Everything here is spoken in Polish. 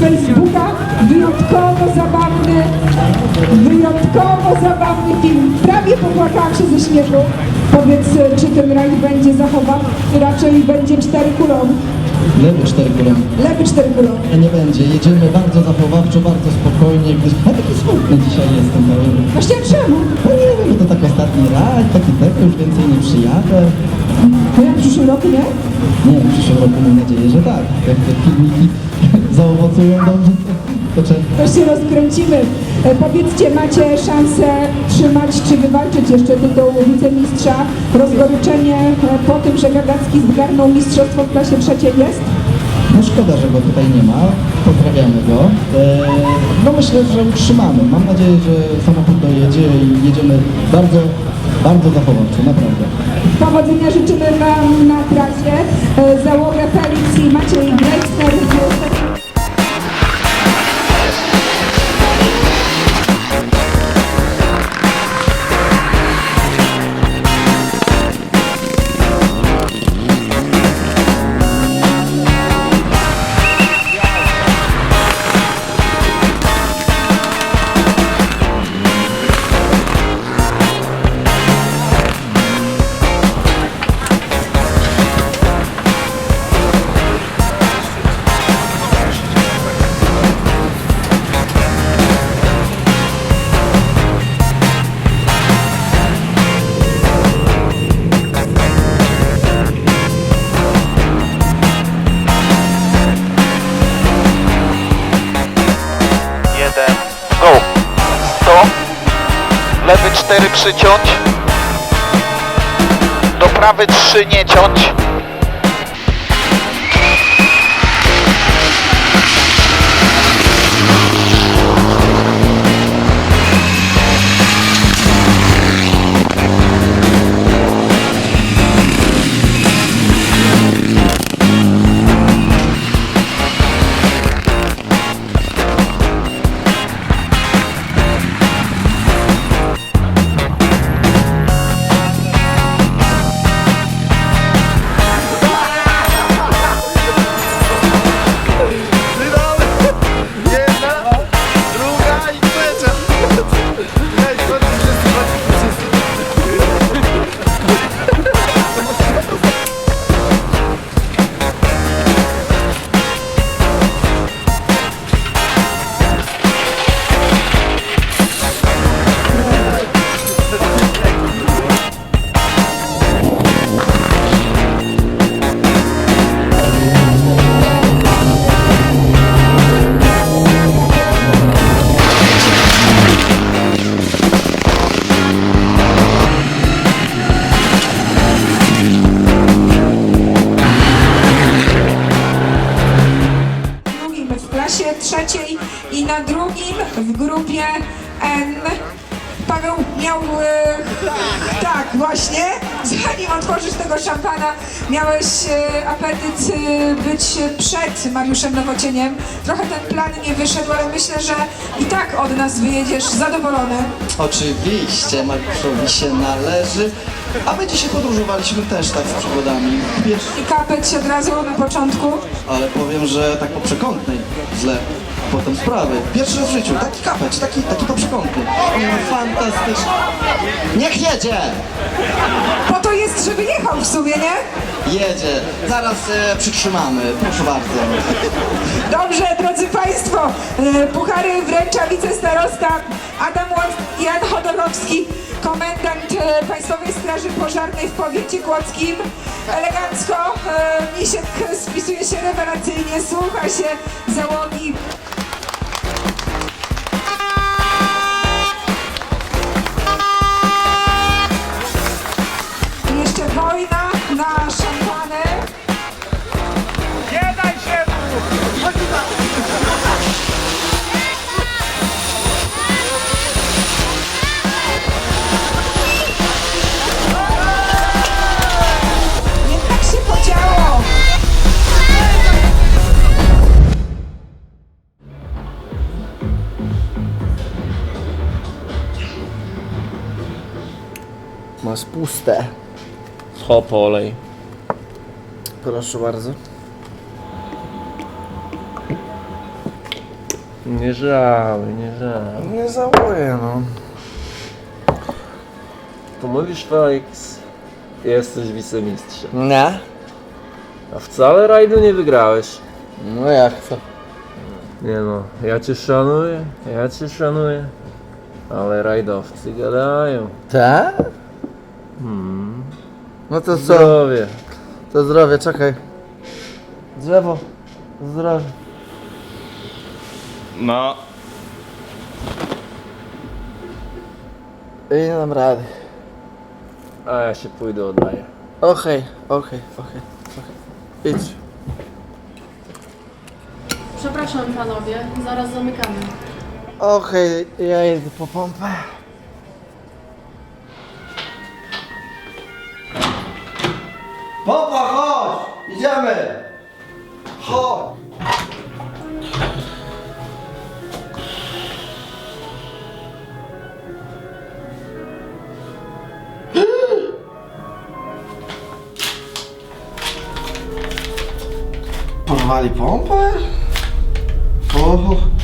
Facebooka wyjątkowo zabawny, wyjątkowo zabawny film. Prawie popłakałam się ze śmiechu. Powiedz, e, czy ten rajd będzie zachowany? Raczej będzie czterykulą. Lewy cztery kolony. Lewy czterykulą. Nie będzie, jedziemy bardzo zachowawczo, bardzo spokojnie, gdyż ja taki smutny dzisiaj jestem. Właśnie czemu? No nie wiem, to tak ostatni rajd, taki tak, już więcej nie przyjadę. No jak w przyszłym roku, nie? Nie w przyszłym roku mam nadzieję, że tak. Jak te filmiki zaowocują dobrze, to, to się rozkręcimy. E, Powiedzcie, macie szansę trzymać czy wywalczyć jeszcze tytuł wicemistrza? Rozgoryczenie e, po tym, że Gagacki zgarnął mistrzostwo w klasie trzeciej jest? No szkoda, że go tutaj nie ma, pozdrawiamy go. Eee, no myślę, że utrzymamy. Mam nadzieję, że samochód dojedzie i jedziemy bardzo, bardzo zachowawczo, naprawdę. Powodzenia życzymy Wam na trasie. E, Załogę Felix i Maciej Greisner. 4 przyciąć, do prawy 3 nie ciąć. W grupie N. Paweł miał, e, tak właśnie, zanim otworzysz tego szampana, miałeś e, apetyt e, być przed Mariuszem Nowocieniem. Trochę ten plan nie wyszedł, ale myślę, że i tak od nas wyjedziesz zadowolony. Oczywiście, Mariuszowi się należy. A my dzisiaj podróżowaliśmy też tak z przygodami. Wiesz, I kapeć od razu na początku. ale powiem, że tak po przekątnej źle potem sprawy. Pierwszy raz w życiu, taki kapeć, taki, taki po przekątnej. No, fantastycznie. Niech jedzie! Po to jest, żeby jechał w sumie, nie? Jedzie. Zaraz e, przytrzymamy, proszę bardzo. Dobrze, drodzy Państwo, e, puchary wręcza wicestarosta Adam i Jan Chodorowski, komendant e, Państwowej Straży Pożarnej w powiecie kłodzkim. Elegancko, e, Misiek spisuje się rewelacyjnie, słucha się załogi. Masz puste. Hop, olej. Proszę bardzo. Nie żałuj, nie żałuj. Nie żałuję, no. To mówisz, Felix, jesteś wicemistrzem. Nie? A wcale rajdu nie wygrałeś. No jak to? Nie no, ja cię szanuję, ja cię szanuję. Ale rajdowcy gadają. Tak? Hmm. No to co? Zdrowie. To zdrowie, czekaj. Drzewo. Zdrowie. No. I nie dam rady. A ja się pójdę oddaję. Okej, okej, okej, okej. Idź. Przepraszam panowie, zaraz zamykamy. Okej, ja idę po pompę. Pompa, chodź! Idziemy! Chodź! Porwali pompę? O, o, słuchajcie, słuchajcie!